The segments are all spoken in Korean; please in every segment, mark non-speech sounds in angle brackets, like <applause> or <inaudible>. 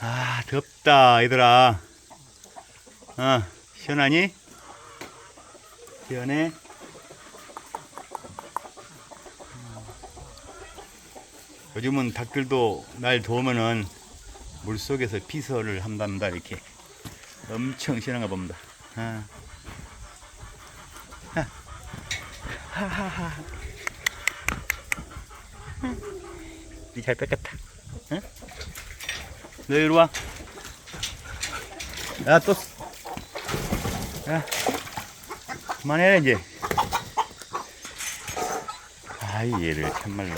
아, 덥다, 얘들아. 어, 시원하니? 시원해? 요즘은 닭들도 날 더우면은 물 속에서 피서를 한답니다, 이렇게. 엄청 시원한가 봅니다. 아. 아. 하하하. 잘 뺏겼다. 응? 너 이리 와. 야, 또. 쓰- 야. 그만해, 이제. 아이, 얘를 참말로.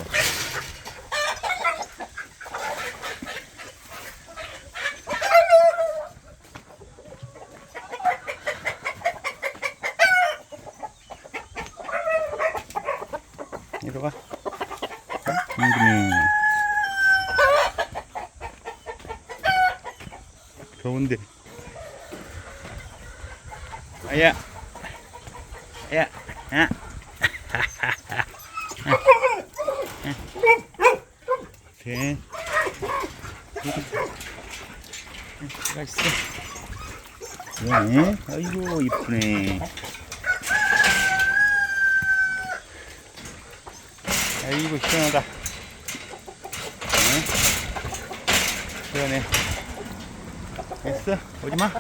이리 와. 응? 더운데. 아야. 야. 야. 돼. 가 있어. 네. 아이고 이쁘네. 아이고 시원하다. 네. 시원해. 됐어. 오지 마.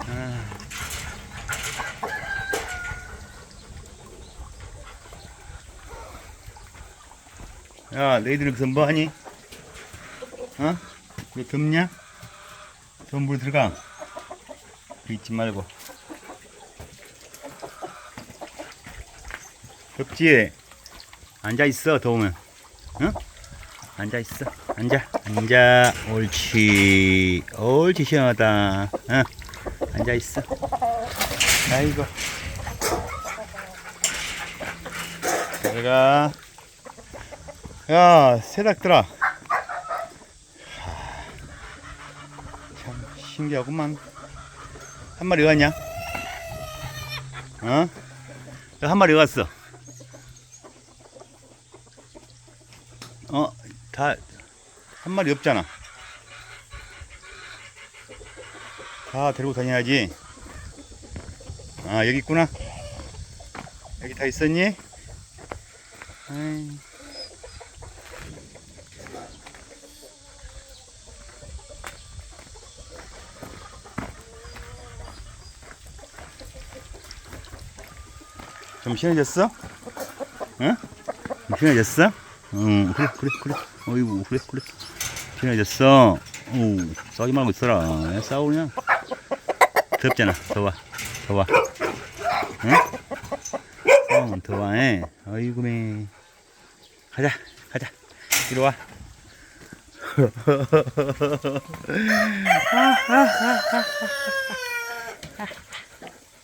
아. 야, 너희들 여기서 뭐 하니? 어? 왜 덥냐? 물 들어가. 그 있지 말고. 덥지? 앉아 있어, 더우면. 응? 앉아 있어. 앉아. 앉아. 옳지. 옳지, 시원하다. 응. 앉아 있어. 아이고. 내가. 야, 새닭들아. 하, 참 신기하구만. 한 마리 갔냐? 어? 한 마리 갔어? 어, 다, 한 마리 없잖아. 다 데리고 다녀야지. 아, 여기 있구나. 여기 다 있었니? 아이. 좀 시원해졌어? 응? 좀 시원해졌어? 응, 그래, 그래, 그래. 어이구, 그래, 그래. 시원해졌어. 오, 싸우지 말고 있어라. 왜 싸우냐? 덥잖아. 더워. 더워. 응? 싸우면 더워. 에. 어이구, 매. 가자, 가자. 이리 와. <laughs>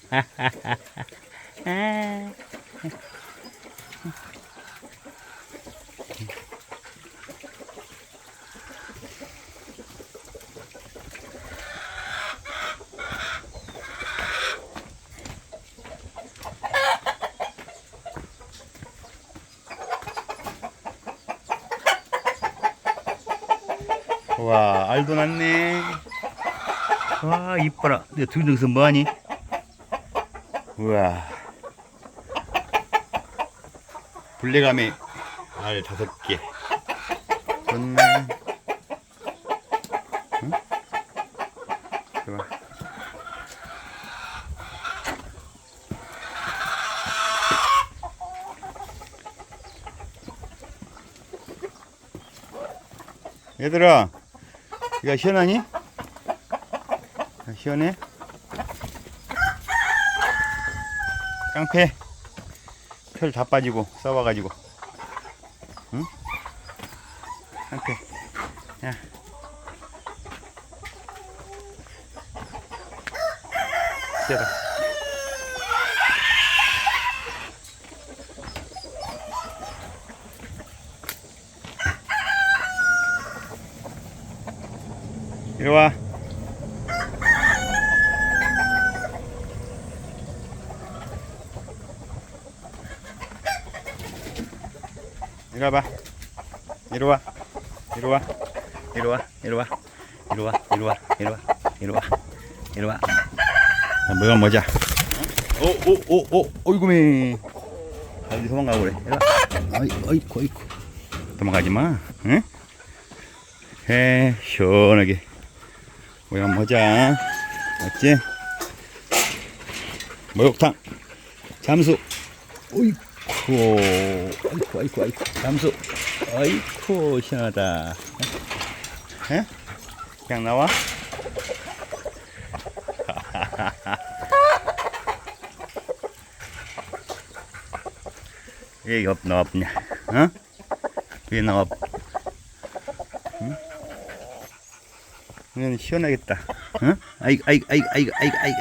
<laughs> 와, 알도 났네. 와, 이뻐라. 내가 둘 중에서 뭐하니? 우와. 블랙암에 알 다섯 개. 좋네. 응? 좋아. 얘들아, 이거 시원하니? 아, 시원해? 깡패 털 다 빠지고 싸워가지고 응? 깡패 야 세다 이리 와 이리 와봐. 이리 와. 이리 와. 이리 와. 이리 와. 이리 와. 이리 와. 이리 와. 이리 와. 이리 와. 자, 뭐가 뭐자. 오, 오, 오, 오, 어이구매. 어디 도망가고 그래. 이리 와. 어이, 어이쿠, 어이쿠. 도망가지 마. 응? 해, 시원하게. 뭐자. 맞지? 목욕탕. 잠수. 어이쿠. 아이쿠, 아이쿠, 아이쿠. 잠수. 아이쿠, 시원하다. 에? 그냥 나와? 왜 없, 너 없냐? 어? 왜너 없? 이건 시원하겠다. 어? 아이고, 아이고, 아이고, 아이고, 아이고.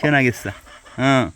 시원하겠어. <laughs> 어.